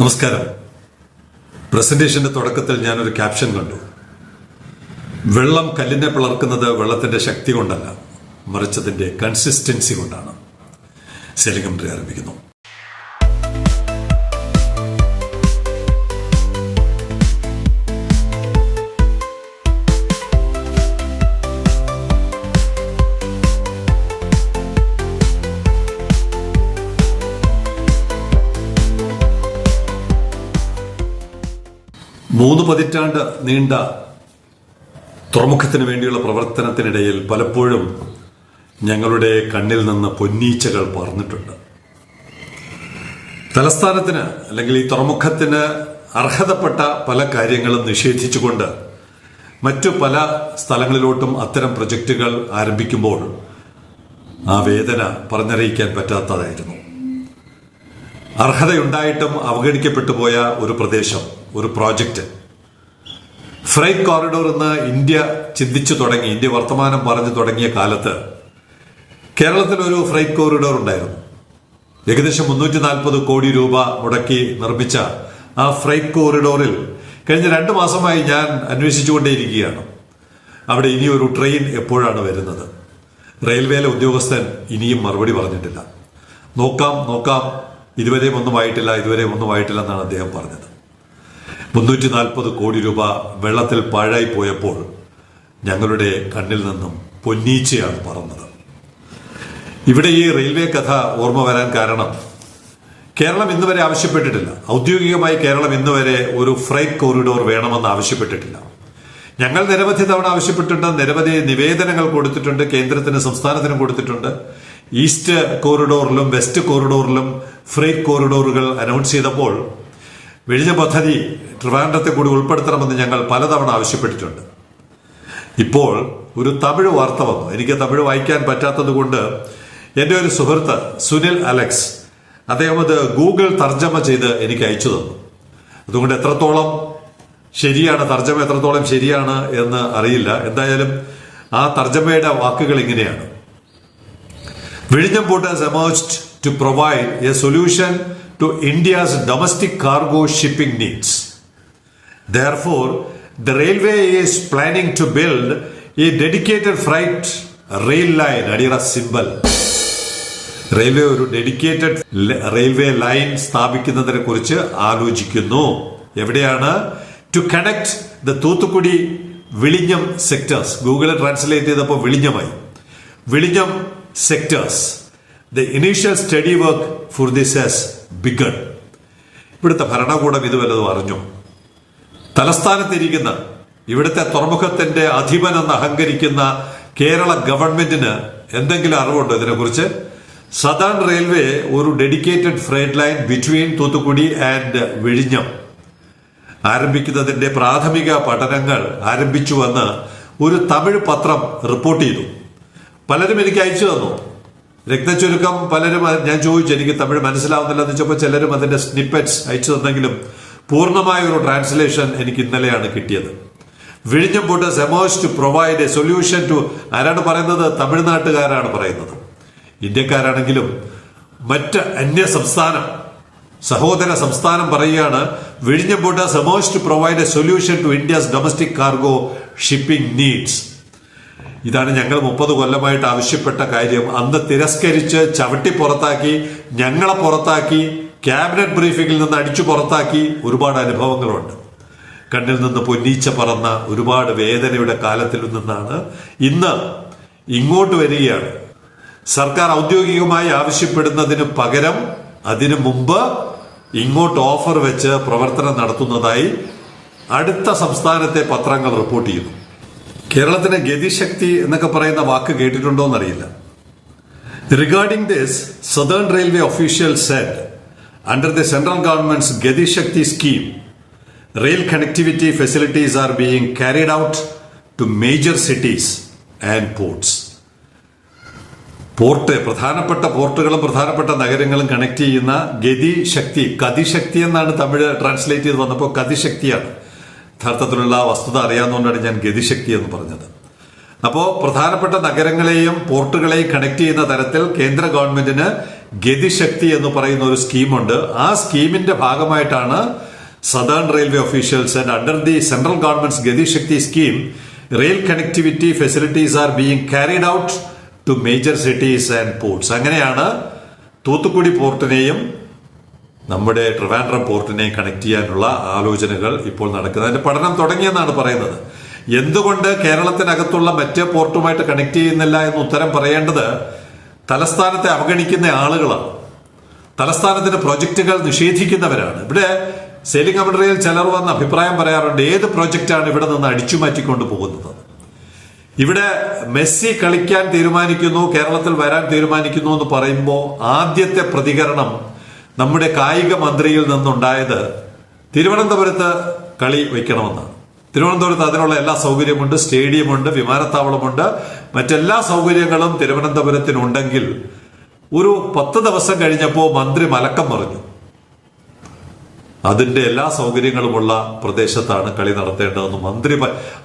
നമസ്കാരം. പ്രസന്റേഷന്റെ തുടക്കത്തിൽ ഞാനൊരു ക്യാപ്ഷൻ കണ്ടു. വെള്ളം കല്ലിനെ പിളർക്കുന്നത് വെള്ളത്തിന്റെ ശക്തി കൊണ്ടല്ല മറിച്ചതിന്റെ കൺസിസ്റ്റൻസി കൊണ്ടാണ്. സെലിംഗംട്രി ആരംഭിക്കുന്നു. മൂന്ന് പതിറ്റാണ്ട് നീണ്ട തുറമുഖത്തിന് വേണ്ടിയുള്ള പ്രവർത്തനത്തിനിടയിൽ പലപ്പോഴും ഞങ്ങളുടെ കണ്ണിൽ നിന്ന് പൊന്നീച്ചകൾ പറന്നിട്ടുണ്ട് തലസ്ഥാനത്തിന് അല്ലെങ്കിൽ ഈ തുറമുഖത്തിന് അർഹതപ്പെട്ട പല കാര്യങ്ങളും നിഷേധിച്ചുകൊണ്ട് മറ്റു പല സ്ഥലങ്ങളിലോട്ടും അത്തരം പ്രൊജക്റ്റുകൾ ആരംഭിക്കുമ്പോൾ ആ വേദന പറഞ്ഞറിയിക്കാൻ പറ്റാത്തതായിരുന്നു. അർഹതയുണ്ടായിട്ടും അവഗണിക്കപ്പെട്ടു പോയ ഒരു പ്രദേശം ഒരു പ്രോജക്റ്റ്. ഫ്രൈറ്റ് കോറിഡോർ എന്ന് ഇന്ത്യ ചിന്തിച്ചു തുടങ്ങി ഇന്ത്യ വർത്തമാനം പറഞ്ഞു തുടങ്ങിയ കാലത്ത് കേരളത്തിൽ ഒരു ഫ്രൈറ്റ് കോറിഡോർ ഉണ്ടായിരുന്നു. ഏകദേശം മുന്നൂറ്റി നാൽപ്പത് കോടി രൂപ മുടക്കി നിർമ്മിച്ച ആ ഫ്രൈറ്റ് കോറിഡോറിൽ കഴിഞ്ഞ രണ്ട് മാസമായി ഞാൻ അന്വേഷിച്ചുകൊണ്ടേയിരിക്കുകയാണ്. അവിടെ ഇനി ഒരു ട്രെയിൻ എപ്പോഴാണ് വരുന്നത്? റെയിൽവേയിലെ ഉദ്യോഗസ്ഥൻ ഇനിയും മറുപടി പറഞ്ഞിട്ടില്ല. നോക്കാം നോക്കാം. ഇതുവരെയും ഒന്നും ആയിട്ടില്ല ഇതുവരെയും ഒന്നും ആയിട്ടില്ല എന്നാണ് അദ്ദേഹം പറഞ്ഞത്. മുന്നൂറ്റി നാൽപ്പത് കോടി രൂപ വെള്ളത്തിൽ പാഴായി പോയപ്പോൾ ഞങ്ങളുടെ കണ്ണിൽ നിന്നും പൊന്നീച്ചയാണ് പറന്നത്. ഇവിടെ ഈ റെയിൽവേ കഥ ഓർമ്മ വരാൻ കാരണം കേരളം ഇന്ന് വരെ ആവശ്യപ്പെട്ടിട്ടില്ല. ഔദ്യോഗികമായി കേരളം ഇന്ന് വരെ ഒരു ഫ്രൈറ്റ് കോറിഡോർ വേണമെന്ന് ആവശ്യപ്പെട്ടിട്ടില്ല. ഞങ്ങൾ നിരവധി തവണ ആവശ്യപ്പെട്ടിട്ടുണ്ട് നിരവധി നിവേദനങ്ങൾ കൊടുത്തിട്ടുണ്ട് കേന്ദ്രത്തിന് സംസ്ഥാനത്തിനും കൊടുത്തിട്ടുണ്ട്. ഈസ്റ്റ് കോറിഡോറിലും വെസ്റ്റ് കോറിഡോറിലും ഫ്രേറ്റ് കോറിഡോറുകൾ അനൗൺസ് ചെയ്തപ്പോൾ വിഴിഞ്ഞ പദ്ധതി ട്രിവാൻഡ്രത്തെ കൂടി ഉൾപ്പെടുത്തണമെന്ന് ഞങ്ങൾ പലതവണ ആവശ്യപ്പെട്ടിട്ടുണ്ട്. ഇപ്പോൾ ഒരു തമിഴ് വാർത്ത വന്നു. എനിക്ക് തമിഴ് വായിക്കാൻ പറ്റാത്തത് കൊണ്ട് എന്റെ ഒരു സുഹൃത്ത് സുനിൽ അലക്സ് അദ്ദേഹം അത് ഗൂഗിൾ തർജമ ചെയ്ത് എനിക്ക് അയച്ചു തന്നു. അതുകൊണ്ട് എത്രത്തോളം ശരിയാണ് തർജമ എത്രത്തോളം ശരിയാണ് എന്ന് അറിയില്ല. എന്തായാലും ആ തർജമയുടെ വാക്കുകൾ ഇങ്ങനെയാണ്. Vizhinjam Port has emerged to provide a solution to India's domestic cargo shipping needs. Therefore, the railway is planning to build a dedicated freight rail line, അടിയറ Railway റെയിൽവേ ഒരു ഡെഡിക്കേറ്റഡ് റെയിൽവേ ലൈൻ സ്ഥാപിക്കുന്നതിനെ കുറിച്ച് ആലോചിക്കുന്നു എവിടെയാണ് to connect the Thoothukudi വിളിഞ്ഞം sectors ഗൂഗിളിൽ translate ചെയ്തപ്പോൾ വിളിഞ്ഞമായി വിളിഞ്ഞം sectors the initial study work for this has begun ഇവിടുത്തെ ഭരണകൂടം ഇത് വല്ലതും അറിഞ്ഞു. തലസ്ഥാനത്തിരിക്കുന്ന ഇവിടുത്തെ തുറമുഖത്തിന്റെ അധിപൻ എന്ന് അഹങ്കരിക്കുന്ന കേരള ഗവൺമെന്റിന് എന്തെങ്കിലും അറിവുണ്ടോ ഇതിനെക്കുറിച്ച്? സദേൺ റെയിൽവേ ഒരു dedicated freight line between Thoothukudi and വിഴിഞ്ഞം. ആരംഭിക്കുന്നതിന്റെ പ്രാഥമിക പഠനങ്ങൾ ആരംഭിച്ചുവെന്ന് ഒരു തമിഴ് പത്രം റിപ്പോർട്ട് ചെയ്തു. പലരും എനിക്ക് അയച്ചു തന്നു. രക്തചുരുക്കം പലരും ഞാൻ ചോദിച്ചു എനിക്ക് തമിഴ് മനസ്സിലാവുന്നില്ല എന്ന് വെച്ചപ്പോൾ ചിലരും അതിന്റെ സ്നിപ്പറ്റ്സ് അയച്ചു തന്നെങ്കിലും പൂർണമായ ഒരു ട്രാൻസ്ലേഷൻ എനിക്ക് ഇന്നലെയാണ് കിട്ടിയത്. വിഴിഞ്ഞം port seems to provide a solution to ആരാണ് പറയുന്നത്? തമിഴ്നാട്ടുകാരാണ് പറയുന്നത്. ഇന്ത്യക്കാരാണെങ്കിലും മറ്റ് അന്യ സംസ്ഥാനം സഹോദര സംസ്ഥാനം പറയുകയാണ് വിഴിഞ്ഞം port seems to provide a solution to India's domestic cargo shipping needs ഇതാണ് ഞങ്ങൾ മുപ്പത് കൊല്ലമായിട്ട് ആവശ്യപ്പെട്ട കാര്യം. അന്ന് തിരസ്കരിച്ച് ചവിട്ടി പുറത്താക്കി ഞങ്ങളെ പുറത്താക്കി ക്യാബിനറ്റ് ബ്രീഫിംഗിൽ നിന്ന് അടിച്ചു പുറത്താക്കി ഒരുപാട് അനുഭവങ്ങളുണ്ട്. കണ്ണിൽ നിന്ന് പൊന്നീച്ച പറന്ന ഒരുപാട് വേദനയുടെ കാലത്തിൽ നിന്നാണ് ഇന്ന് ഇങ്ങോട്ട് വരികയാണ്. സർക്കാർ ഔദ്യോഗികമായി ആവശ്യപ്പെടുന്നതിന് പകരം അതിനു മുമ്പ് ഇങ്ങോട്ട് ഓഫർ വെച്ച് പ്രവർത്തനം നടത്തുന്നതായി അടുത്ത സംസ്ഥാനത്തെ പത്രങ്ങൾ റിപ്പോർട്ട് ചെയ്യുന്നു. കേരളത്തിന് ഗതിശക്തി എന്നൊക്കെ പറയുന്ന വാക്ക് കേട്ടിട്ടുണ്ടോ എന്നറിയില്ല regarding this southern railway official said under the central government's Gatishakti scheme rail connectivity facilities are being carried out to major cities and ports port പ്രധാനപ്പെട്ട പോർട്ടുകളും പ്രധാനപ്പെട്ട നഗരങ്ങളും കണക്ട് ചെയ്യുന്ന ഗതിശക്തി കതിശക്തി എന്നാണ് തമിഴ് ട്രാൻസ്ലേറ്റ് ചെയ്ത് വന്നപ്പോൾ കതിശക്തിയാണ്. യഥാർത്ഥത്തിലുള്ള വസ്തുത അറിയാവുന്നതുകൊണ്ടാണ് ഞാൻ ഗതിശക്തി എന്ന് പറഞ്ഞത്. അപ്പോൾ പ്രധാനപ്പെട്ട നഗരങ്ങളെയും പോർട്ടുകളെയും കണക്ട് ചെയ്യുന്ന തരത്തിൽ കേന്ദ്ര ഗവൺമെന്റിന് ഗതിശക്തി എന്ന് പറയുന്ന ഒരു സ്കീമുണ്ട്. ആ സ്കീമിന്റെ ഭാഗമായിട്ടാണ് southern railway officials and under the central government's Gatishakti scheme rail connectivity facilities are being carried out to major cities and ports അങ്ങനെയാണ് തൂത്തുക്കുടി പോർട്ടിനെയും നമ്മുടെ ട്രിവാൻഡ്രം പോർട്ടിനെ കണക്ട് ചെയ്യാനുള്ള ആലോചനകൾ ഇപ്പോൾ നടക്കുന്നത്. അതിന്റെ പഠനം തുടങ്ങിയെന്നാണ് പറയുന്നത്. എന്തുകൊണ്ട് കേരളത്തിനകത്തുള്ള മറ്റ് പോർട്ടുമായിട്ട് കണക്ട് ചെയ്യുന്നില്ല എന്ന് ഉത്തരം പറയേണ്ടത് തലസ്ഥാനത്തെ അവഗണിക്കുന്ന ആളുകളാണ്. തലസ്ഥാനത്തിന്റെ പ്രൊജക്ടുകൾ നിഷേധിക്കുന്നവരാണ്. ഇവിടെ സെയിലിംഗ് കമൻട്രിയിൽ ചിലർ വന്ന് അഭിപ്രായം പറയാറുണ്ട് ഏത് പ്രൊജക്റ്റാണ് ഇവിടെ നിന്ന് അടിച്ചു മാറ്റിക്കൊണ്ട് പോകുന്നത്? ഇവിടെ മെസ്സി കളിക്കാൻ തീരുമാനിക്കുന്നു കേരളത്തിൽ വരാൻ തീരുമാനിക്കുന്നു എന്ന് പറയുമ്പോൾ ആദ്യത്തെ പ്രതികരണം നമ്മുടെ കായിക മന്ത്രിയിൽ നിന്നുണ്ടായത് തിരുവനന്തപുരത്ത് കളി വയ്ക്കണമെന്നാണ്. തിരുവനന്തപുരത്ത് അതിനുള്ള എല്ലാ സൗകര്യമുണ്ട് സ്റ്റേഡിയമുണ്ട് വിമാനത്താവളമുണ്ട്. മറ്റെല്ലാ സൗകര്യങ്ങളും തിരുവനന്തപുരത്തിനുണ്ടെങ്കിൽ ഒരു പത്ത് ദിവസം കഴിഞ്ഞപ്പോൾ മന്ത്രി മലക്കം പറഞ്ഞു അതിന്റെ എല്ലാ സൗകര്യങ്ങളുമുള്ള പ്രദേശത്താണ് കളി നടത്തേണ്ടതെന്ന് മന്ത്രി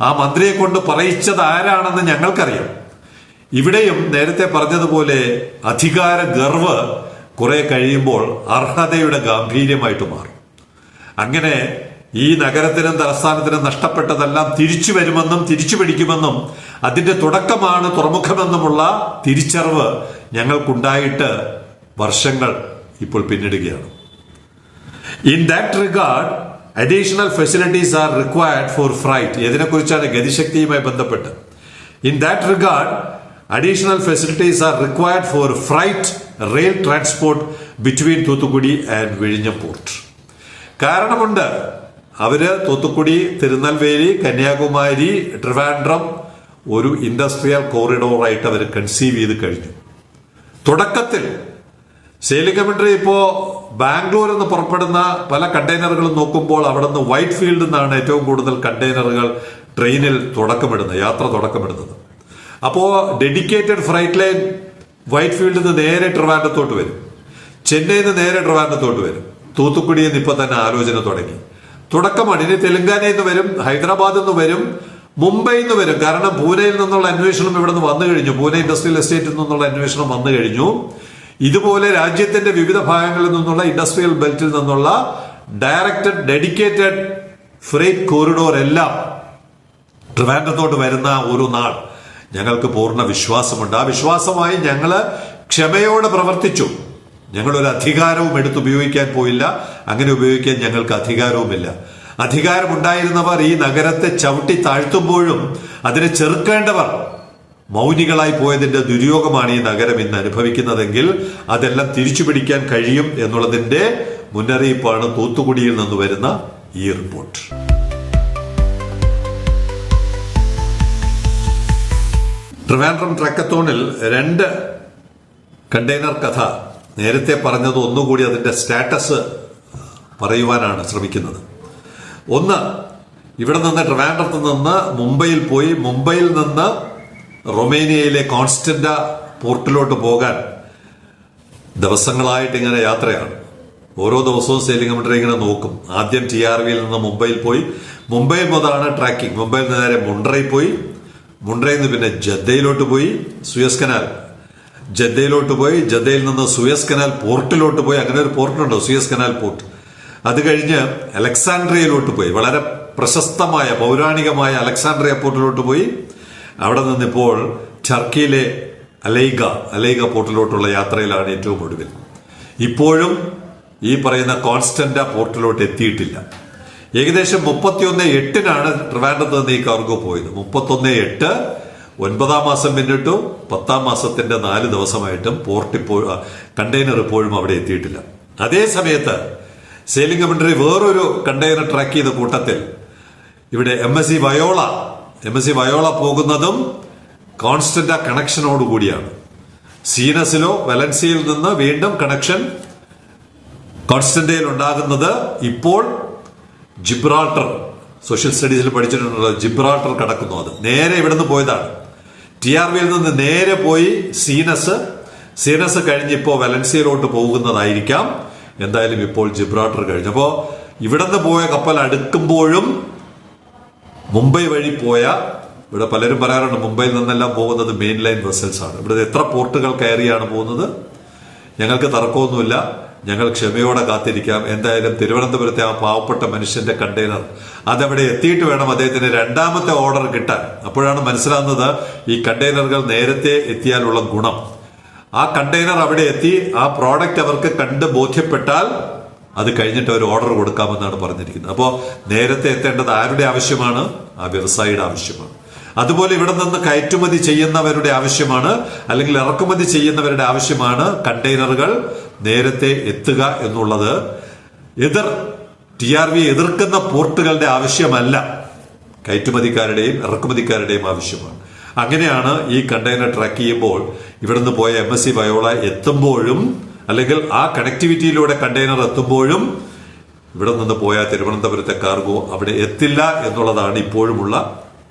ആ മന്ത്രിയെ കൊണ്ട് പറയിച്ചത് ആരാണെന്ന് ഞങ്ങൾക്കറിയാം. ഇവിടെയും നേരത്തെ പറഞ്ഞതുപോലെ അധികാര ഗർവ് കുറെ കഴിയുമ്പോൾ അർഹതയുടെ ഗാംഭീര്യമായിട്ട് മാറും. അങ്ങനെ ഈ നഗരത്തിനും തലസ്ഥാനത്തിനും നഷ്ടപ്പെട്ടതെല്ലാം തിരിച്ചു വരുമെന്നും തിരിച്ചു പിടിക്കുമെന്നും അതിന്റെ തുടക്കമാണ് തുറമുഖമെന്നുമുള്ള തിരിച്ചറിവ് ഞങ്ങൾക്കുണ്ടായിട്ട് വർഷങ്ങൾ ഇപ്പോൾ പിന്നിടുകയാണ്. In that regard additional facilities are required for freight ഇതിനെക്കുറിച്ചാണ് ഗതിശക്തിയുമായി ബന്ധപ്പെട്ട്. In that regard additional facilities are required for freight rail transport between Thoothukudi and വിഴിഞ്ഞം പോർട്ട് കാരണമുണ്ട്. അവർ തൂത്തുക്കുടി തിരുനെൽവേലി കന്യാകുമാരി ട്രിവാൻഡ്രം ഒരു ഇൻഡസ്ട്രിയൽ കോറിഡോറായിട്ട് അവർ കൺസീവ് ചെയ്ത് കഴിഞ്ഞു. തുടക്കത്തിൽ സെയിലിംഗ് കമൻട്രി ഇപ്പോ ബാംഗ്ലൂരിൽ നിന്ന് പുറപ്പെടുന്ന പല കണ്ടെയ്നറുകളും നോക്കുമ്പോൾ അവിടെ നിന്ന് വൈറ്റ് ഫീൽഡിൽ നിന്നാണ് ഏറ്റവും കൂടുതൽ കണ്ടെയ്നറുകൾ ട്രെയിനിൽ തുടക്കമിടുന്നത് യാത്ര തുടക്കമിടുന്നത്. അപ്പോ ഡെഡിക്കേറ്റഡ് ഫ്രൈറ്റ് ലൈൻ വൈറ്റ് ഫീൽഡിൽ നിന്ന് നേരെ ട്രിവാൻഡത്തോട്ട് വരും. ചെന്നൈയിൽ നിന്ന് നേരെ ട്രിവാൻഡത്തോട്ട് വരും. തൂത്തുക്കുടിയിൽ നിന്ന് ഇപ്പൊ തന്നെ ആലോചന തുടങ്ങി. തുടക്കമാണ് ഇനി തെലങ്കാനയിൽ നിന്ന് വരും ഹൈദരാബാദിൽ നിന്ന് വരും മുംബൈയിൽ നിന്ന് വരും. കാരണം പൂനെയിൽ നിന്നുള്ള അന്വേഷണം ഇവിടെ നിന്ന് വന്നു കഴിഞ്ഞു. പൂനെ ഇൻഡസ്ട്രിയൽ എസ്റ്റേറ്റിൽ നിന്നുള്ള അന്വേഷണം വന്നു കഴിഞ്ഞു. ഇതുപോലെ രാജ്യത്തിന്റെ വിവിധ ഭാഗങ്ങളിൽ നിന്നുള്ള ഇൻഡസ്ട്രിയൽ ബെൽറ്റിൽ നിന്നുള്ള ഡയറക്റ്റഡ് ഡെഡിക്കേറ്റഡ് ഫ്രേറ്റ് കോറിഡോർ എല്ലാം ട്രിവാൻഡ്രത്തോട്ട് വരുന്ന ഒരു നാൾ. ഞങ്ങൾക്ക് പൂർണ വിശ്വാസമുണ്ട്. ആ വിശ്വാസമായി ഞങ്ങൾ ക്ഷമയോടെ പ്രവർത്തിച്ചു. ഞങ്ങളൊരു അധികാരവും എടുത്ത് ഉപയോഗിക്കാൻ പോയില്ല. അങ്ങനെ ഉപയോഗിക്കാൻ ഞങ്ങൾക്ക് അധികാരവുമില്ല. അധികാരമുണ്ടായിരുന്നവർ ഈ നഗരത്തെ ചവിട്ടി താഴ്ത്തുമ്പോഴും അതിനെ ചെറുക്കേണ്ടവർ മൗനികളായി പോയതിന്റെ ദുര്യോഗമാണ് ഈ നഗരം ഇന്ന് അനുഭവിക്കുന്നതെങ്കിൽ അതെല്ലാം തിരിച്ചു പിടിക്കാൻ കഴിയും എന്നുള്ളതിന്റെ മുന്നറിയിപ്പാണ് തൂത്തുകുടിയിൽ നിന്ന് വരുന്ന ഈ റിപ്പോർട്ട്. ട്രിവാൻഡ്രം ട്രക്കത്തോണിൽ രണ്ട് കണ്ടെയ്നർ കഥ നേരത്തെ പറഞ്ഞത് ഒന്നുകൂടി അതിന്റെ സ്റ്റാറ്റസ് പറയുവാനാണ് ശ്രമിക്കുന്നത്. ഒന്ന് ഇവിടെ നിന്ന് ട്രിവാൻഡ്രത്ത് നിന്ന് മുംബൈയിൽ പോയി മുംബൈയിൽ നിന്ന് റൊമേനിയയിലെ കോൺസ്റ്റന്റ പോർട്ടിലോട്ട് പോകാൻ ദിവസങ്ങളായിട്ട് ഇങ്ങനെ യാത്രയാണ്. ഓരോ ദിവസവും സെയിലിംഗ് കമൻട്രി ഇങ്ങനെ നോക്കും. ആദ്യം ടി ആർ വിയിൽ നിന്ന് മുംബൈയിൽ പോയി. മുംബൈയിൽ മുതലാണ് ട്രാക്കിംഗ്. മുംബൈയിൽ നിന്ന് നേരെ മുണ്ടറയിൽ പോയി. മുണ്ട്രയിൽ നിന്ന് പിന്നെ ജദ്ദയിലോട്ട് പോയി സുയസ് കനാൽ. ജദ്ദയിലോട്ട് പോയി ജദ്ദയിൽ നിന്ന് സുയസ് കനാൽ പോർട്ടിലോട്ട് പോയി. അങ്ങനെ ഒരു പോർട്ടുണ്ടോ സുയസ് കനാൽ പോർട്ട്. അത് കഴിഞ്ഞ് അലക്സാൻഡ്രിയയിലോട്ട് പോയി. വളരെ പ്രശസ്തമായ പൗരാണികമായ അലക്സാൻഡ്രിയ പോർട്ടിലോട്ട് പോയി. അവിടെ നിന്നിപ്പോൾ ടർക്കിയിലെ അലൈഗ അലൈഗ പോർട്ടിലോട്ടുള്ള യാത്രയിലാണ് ഏറ്റവും ഒടുവിൽ. ഇപ്പോഴും ഈ പറയുന്ന കോൺസ്റ്റന്റ പോർട്ടിലോട്ട് എത്തിയിട്ടില്ല. ഏകദേശം മുപ്പത്തിയൊന്ന് എട്ടിനാണ് ട്രിവാൻഡ്രത്ത് നിന്ന് ഈ കാർഗോ പോയത്. മുപ്പത്തൊന്ന് എട്ട് ഒൻപതാം മാസം പിന്നിട്ടു പത്താം മാസത്തിന്റെ നാല് ദിവസമായിട്ടും പോർട്ട് ഇപ്പോൾ കണ്ടെയ്നർ ഇപ്പോഴും അവിടെ എത്തിയിട്ടില്ല. അതേ സമയത്ത് സെയിലിംഗ് കമ്പനി വേറൊരു കണ്ടെയ്നർ ട്രാക്ക് ചെയ്ത കൂട്ടത്തിൽ ഇവിടെ M S C Viola M S C Viola പോകുന്നതും കോൺസ്റ്റന്റ് കണക്ഷനോട് കൂടിയാണ്. സീനസിലോ വലൻസിയിൽ നിന്ന് വീണ്ടും കണക്ഷൻ കോൺസ്റ്റന്റയിൽ ഉണ്ടാകുന്നത് ഇപ്പോൾ ജിബ്രാൾട്ടർ സോഷ്യൽ സ്റ്റഡീസിൽ പഠിച്ചിട്ടുണ്ടല്ലോ ജിബ്രാൾട്ടർ കടക്കുന്നു അത്. നേരെ ഇവിടെ നിന്ന് പോയതാണ് ടി ആർ വിയിൽ നിന്ന് നേരെ പോയി സീനസ് സീനസ് കഴിഞ്ഞ് ഇപ്പോൾ വലൻസിയയിലോട്ട് പോകുന്നതായിരിക്കാം. എന്തായാലും ഇപ്പോൾ ജിബ്രാൾട്ടർ കഴിഞ്ഞു. അപ്പോൾ നിന്ന് പോയ കപ്പൽ അടുക്കുമ്പോഴും മുംബൈ വഴി പോയ ഇവിടെ പലരും പറയാറുണ്ട് മുംബൈയിൽ നിന്നെല്ലാം പോകുന്നത് മെയിൻ ലൈൻ വെസൽസ് ആണ്. ഇവിടെ എത്ര പോർട്ടുകൾ കയറിയാണ് പോകുന്നത്? ഞങ്ങൾക്ക് തർക്കമൊന്നുമില്ല. ഞങ്ങൾ ക്ഷമയോടെ കാത്തിരിക്കാം. എന്തായാലും തിരുവനന്തപുരത്തെ ആ പാവപ്പെട്ട മനുഷ്യന്റെ കണ്ടെയ്നർ അതവിടെ എത്തിയിട്ട് വേണം അദ്ദേഹത്തിന് രണ്ടാമത്തെ ഓർഡർ കിട്ടാൻ. അപ്പോഴാണ് മനസ്സിലാകുന്നത് ഈ കണ്ടെയ്നറുകൾ നേരത്തെ എത്തിയാലുള്ള ഗുണം. ആ കണ്ടെയ്നർ അവിടെ എത്തി ആ പ്രോഡക്റ്റ് അവർക്ക് കണ്ട് ബോധ്യപ്പെട്ടാൽ അത് കഴിഞ്ഞിട്ട് ഒരു ഓർഡർ കൊടുക്കാമെന്നാണ് പറഞ്ഞിരിക്കുന്നത്. അപ്പോൾ നേരത്തെ എത്തേണ്ടത് ആരുടെ ആവശ്യമാണ്? ആ വ്യവസായിയുടെ ആവശ്യമാണ്. അതുപോലെ ഇവിടെ നിന്ന് കയറ്റുമതി ചെയ്യുന്നവരുടെ ആവശ്യമാണ് അല്ലെങ്കിൽ ഇറക്കുമതി ചെയ്യുന്നവരുടെ ആവശ്യമാണ് കണ്ടെയ്നറുകൾ നേരത്തെ എത്തുക എന്നുള്ളത് എതിർ ടി ആർ വി എതിർക്കുന്ന പോർട്ടുകളുടെ ആവശ്യമല്ല. കയറ്റുമതിക്കാരുടെയും ഇറക്കുമതിക്കാരുടെയും ആവശ്യമാണ്. അങ്ങനെയാണ് ഈ കണ്ടെയ്നർ ട്രാക്ക് ചെയ്യുമ്പോൾ ഇവിടുന്ന് പോയ എം എസ് സി ബയോള എത്തുമ്പോഴും അല്ലെങ്കിൽ ആ കണക്ടിവിറ്റിയിലൂടെ കണ്ടെയ്നർ എത്തുമ്പോഴും ഇവിടെ നിന്ന് പോയ തിരുവനന്തപുരത്തെ കാർഗോ അവിടെ എത്തില്ല എന്നുള്ളതാണ് ഇപ്പോഴുമുള്ള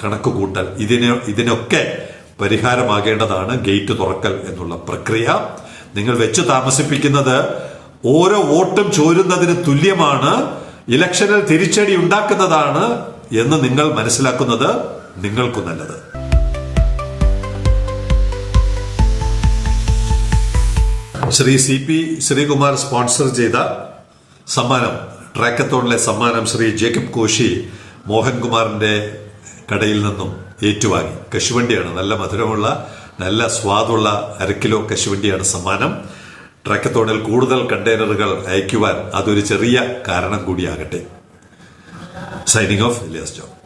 കണക്ക് കൂട്ടൽ. ഇതിന് ഇതിനൊക്കെ പരിഹാരമാകേണ്ടതാണ് ഗേറ്റ് തുറക്കൽ എന്നുള്ള പ്രക്രിയ. നിങ്ങൾ വെച്ച് താമസിപ്പിക്കുന്നത് ഓരോ വോട്ടും ചോരുന്നതിന് തുല്യമാണ് ഇലക്ഷനിൽ തിരിച്ചടി ഉണ്ടാക്കുന്നതാണ് എന്ന് നിങ്ങൾ മനസ്സിലാക്കുന്നത് നിങ്ങൾക്കു നല്ലത്. Shri C P Sreekumar sponsor ചെയ്ത സമ്മാനം ട്രാക്കത്തോണിലെ സമ്മാനം ശ്രീ ജേക്കബ് കോശി മോഹൻകുമാറിന്റെ കടയിൽ നിന്നും ഏറ്റുവാങ്ങി. കശുവണ്ടിയാണ് നല്ല മധുരമുള്ള നല്ല സ്വാദുള്ള അര കിലോ കശുവണ്ടിയാണ് സമ്മാനം. ട്രക്കത്തോണിൽ കൂടുതൽ കണ്ടെയ്നറുകൾ അയക്കുവാൻ അതൊരു ചെറിയ കാരണം കൂടിയാകട്ടെ. Signing off Ilyas John